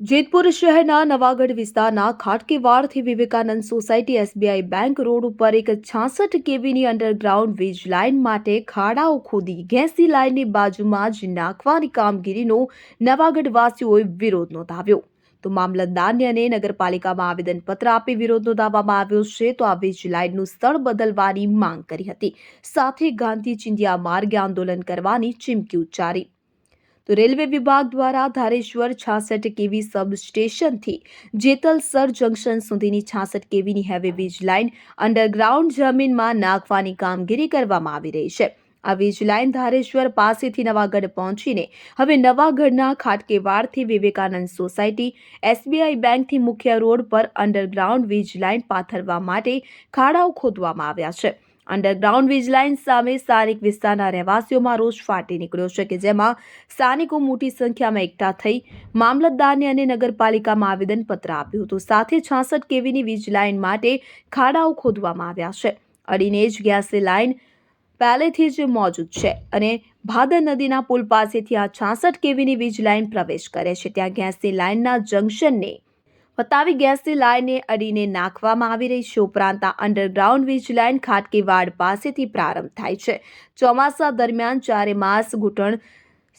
જેતપુર શહેરના નવાગઢ વિસ્તારના ખાટકેવાડથી Vivekanand society SBI bank road ઉપર એક છાસઠ કેવીની અંડરગ્રાઉન્ડ વીજ લાઇન માટે ખાડાઓ ખોદી ગેસની લાઇનની બાજુમાં જ નાખવાની કામગીરીનો નવાગઢવાસીઓએ વિરોધ નોંધાવ્યો. તો મામલતદારને અને નગરપાલિકામાં આવેદનપત્ર આપી વિરોધ નોંધાવવામાં આવ્યો છે, તો આ વીજ લાઇનનું સ્થળ બદલવાની માંગ કરી હતી. સાથે ગાંધી ચિંધિયા માર્ગે આંદોલન કરવાની ચીમકી ઉચ્ચારી. તો રેલવે વિભાગ દ્વારા ધારેશ્વર છાસઠ કેવી સબ સ્ટેશનથી જેતલસર જંકશન સુધીની છાસઠ કેવીની હેવી વીજ લાઇન અંડરગ્રાઉન્ડ જમીનમાં નાખવાની કામગીરી કરવામાં આવી રહી છે. આ વીજ લાઇન ધારેશ્વર પાસેથી નવાગઢ પહોંચીને હવે નવાગઢના ખાટકેવાડથી વિવેકાનંદ સોસાયટી, એસબીઆઈ બેંકથી મુખ્ય રોડ પર અંડરગ્રાઉન્ડ વીજ લાઇન પાથરવા માટે ખાડાઓ ખોદવામાં આવ્યા છે. અંડરગ્રાઉન્ડ વીજ લાઇન સામે સ્થાનિક વિસ્તારના રહેવાસીઓમાં રોષ ફાટી નીકળ્યો છે કે જેમાં સ્થાનિકો મોટી સંખ્યામાં એકઠા થઈ મામલતદારને અને નગરપાલિકામાં આવેદનપત્ર આપ્યું હતું. સાથે છાસઠ કેવીની વીજ લાઇન માટે ખાડાઓ ખોદવામાં આવ્યા છે. અડીને જ ગેસની લાઇન પહેલેથી જ મોજૂદ છે અને ભાદર નદીના પુલ પાસેથી આ છાસઠ કેવીની વીજ લાઇન પ્રવેશ કરે છે. ત્યાં ગેસની લાઇનના જંકશનને પતાવી ગેસની લાઇનને અડીને નાખવામાં આવી રહી છે ઉપરાંત આ અંડરગ્રાઉન્ડ વીજ લાઇન ખાટકીવાડ પાસેથી પ્રારંભ થાય છે. ચોમાસા દરમિયાન ચારે માસ ઘૂંટણ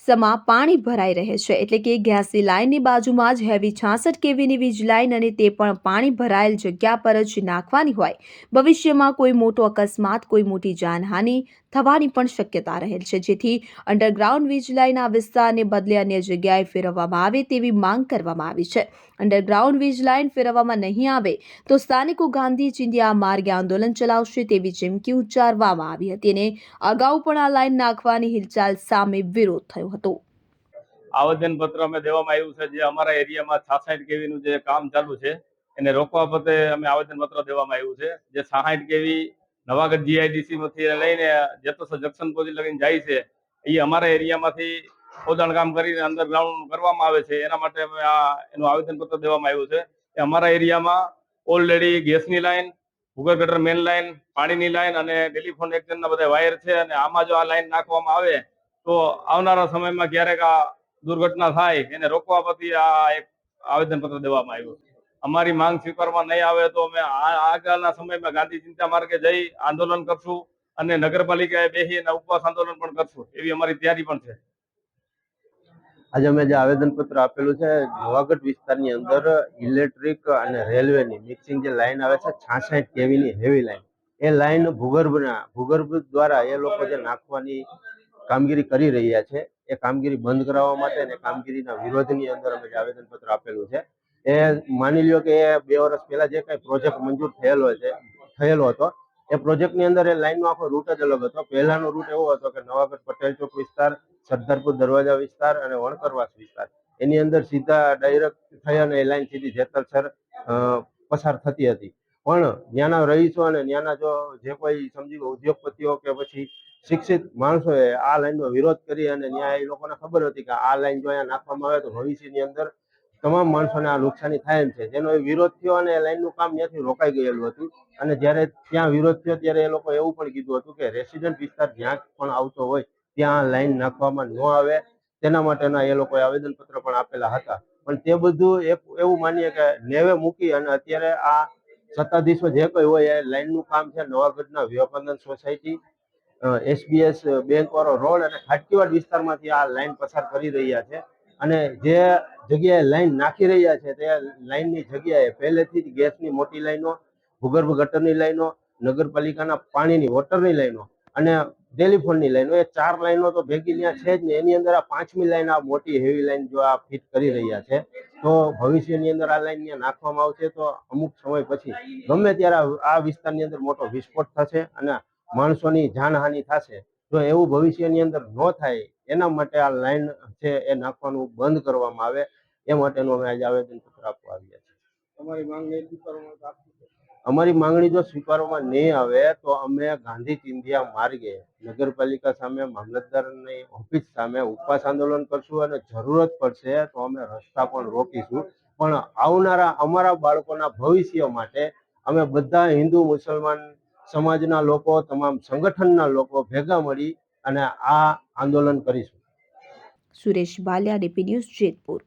સમા પાણી ભરાઈ રહે છે. એટલે કે ગેસની લાઇનની બાજુમાં જ હેવી છાસઠ કેવીની વીજ લાઇન અને તે પણ પાણી ભરાયેલ જગ્યા પર જ નાખવાની હોય. ભવિષ્યમાં કોઈ મોટો અકસ્માત, કોઈ મોટી જાનહાનિ થવાની પણ શક્યતા રહેલ છે. જેથી અંડરગ્રાઉન્ડ વીજ લાઇન આ વિસ્તારને બદલે અન્ય જગ્યાએ ફેરવવામાં આવે તેવી માંગ કરવામાં આવી છે. અંડરગ્રાઉન્ડ વીજ લાઇન ફેરવવામાં નહીં આવે તો સ્થાનિકો ગાંધી ચિંધિયા માર્ગે આંદોલન ચલાવશે તેવી ચીમકી ઉચ્ચારવામાં આવી હતી અને અગાઉ પણ આ લાઇન નાખવાની હિલચાલ સામે વિરોધ થયો હતો. આવેદન પત્ર અમે દેવામાં આવ્યું છે જે અમારા એરિયામાં છાસઠ કેવીનું જે કામ ચાલુ છે, એને રોકવા બદલે અમે આવેદન પત્ર દેવામાં આવ્યું છે. જે સાહીઠ કેવી નવાગઢ જીઆઈડીસી માંથી લઈને જેતોસ જંકશન સુધી લગીને જાય છે, એ અમારા એરિયામાંથી ખોદાણ કામ કરીને અંડરગ્રાઉન્ડ કરવામાં આવે છે, એના માટે અમે આ એનું આવેદન પત્ર દેવામાં આવ્યું છે. કે અમારા એરિયામાં ઓલરેડી ગેસની લાઈન ભૂગર ગટર મેન લાઈન, પાણીની લાઈન અને ટેલિફોન એક્સચેન્જના બધા વાયર છે અને આમાં જો આ લાઈન નાખવામાં આવે તો આવનારા સમયમાં ક્યારેક આ દુર્ઘટના થાય, એને રોકવા પછી આ એક આવેદનપત્ર દેવામાં આવ્યું અમારી માંગ સ્વીકારવામાં નહીં આવે તો અમે આગળના સમયમાં ગાંધી ચિંતા માર્ગે જઈ આંદોલન કરશું અને નગરપાલિકાએ બેસી અને ઉપવાસ આંદોલન પણ કરશું. એવી અમારી તૈયારી પણ છે. આજે અમે જે આવેદનપત્ર આપેલું છે, જુવાગઢ વિસ્તારની અંદર ઇલેક્ટ્રિક અને રેલવેની મિક્સિંગ જે લાઈન આવે છે, છાસઠ કેવીની હેવી લાઈન, એ લાઈન ભૂગર્ભના ભૂગર્ભ દ્વારા એ લોકો જે નાખવાની કામગીરી કરી રહ્યા છે. એ કામગીરી બંધ કરાવવા માટે અને કામગીરીના વિરોધની અંદર અમે આવેદનપત્ર આપેલું છે, એ માની લ્યો કે એ બે વર્ષ પહેલા જે કઈ પ્રોજેક્ટ મંજૂર થયેલો છે, થયેલો હતો, એ પ્રોજેક્ટની અંદર એ લાઈનનો આખો રૂટ જ અલગ હતો. પહેલાનો રૂટ એવો હતો કે નવાગઢ પટેલ ચોક વિસ્તાર, સરદારપુર દરવાજા વિસ્તાર અને વણકરવાસ વિસ્તાર. એની અંદર સીધા ડાયરેક્ટ થઈ અને એ લાઈન સીધી જેતલસર પસાર થતી હતી. પણ ત્યાંના રહીશો અને ત્યાંના જો જે કોઈ સમજી ઉદ્યોગપતિઓ કે પછી શિક્ષિત માણસોએ આ લાઈનનો વિરોધ કરી અને ત્યાં લોકોને ખબર હતી કે આ લાઈન જો અહીંયા નાખવામાં આવે તો ભવિષ્યની અંદર તમામ માણસોને આ નુકસાની થાય એમ છે. જેનો વિરોધ થયો અને લાઈનનું કામ ત્યાંથી રોકાઈ ગયેલું હતું. અને જ્યારે ત્યાં વિરોધ થયો ત્યારે એ લોકો એવું પણ કીધું હતું કે રેસિડન્ટ વિસ્તાર જ્યાં પણ આવતો હોય ત્યાં લાઈન નાખવામાં ન આવે. તેના માટેના એ લોકોએ આવેદનપત્ર પણ આપેલા હતા. પણ તે બધું એક એવું માનીએ કે નેવે મૂકી અને અત્યારે આ સત્તાધીશો જે કોઈ હોય એ લાઈનનું કામ છે નવાગઢના વિવેકાનંદ સોસાયટી એસબીએસ બેંક વાળો રોડ અને ખાટકીવાડ વિસ્તારમાંથી આ લાઈન પસાર કરી રહ્યા છે. અને જે જગ્યાએ લાઈન નાખી રહ્યા છે, તે લાઈનની જગ્યાએ પહેલેથી જ ગેસની મોટી લાઈનો, ભૂગર્ભ ગટરની લાઈનો, નગરપાલિકાના પાણીની વોટરની લાઈનો અને ટેલિફોનની લાઈનો, એ ચાર લાઈનો તો ભેગી ત્યાં છે જ ને, એની અંદર આ પાંચમી લાઈન આ મોટી હેવી લાઈન જો આ ફિટ કરી રહ્યા છે, તો ભવિષ્યની અંદર આ લાઈન ત્યાં નાખવામાં આવશે તો અમુક સમય પછી ગમે ત્યારે આ- વિસ્તારની અંદર મોટો વિસ્ફોટ થશે અને માણસોની જાનહાનિ થશે. જો એવું ભવિષ્યની અંદર ન થાય એના માટે આ લાઈન છે એ નાખવાનું બંધ કરવામાં આવે. એ માટેનું અમે આજે આવેદનપત્ર આપવા આવ્યા છીએ. અમારી માંગણી જો સ્વીકારવામાં નહીં આવે તો અમે ગાંધી ચિંધિયા માર્ગે નગરપાલિકા સામે મામલતદારની ઓફિસ સામે ઉપવાસ આંદોલન કરશું અને જરૂરત પડશે તો અમે રસ્તા પણ રોકીશું. પણ આવનારા અમારા બાળકોના ભવિષ્ય માટે અમે બધા હિન્દુ મુસલમાન સમાજના લોકો, તમામ સંગઠનના લોકો ભેગા મળી અને આ આંદોલન કરીશું. Suresh Baliya, DP news Jetpur.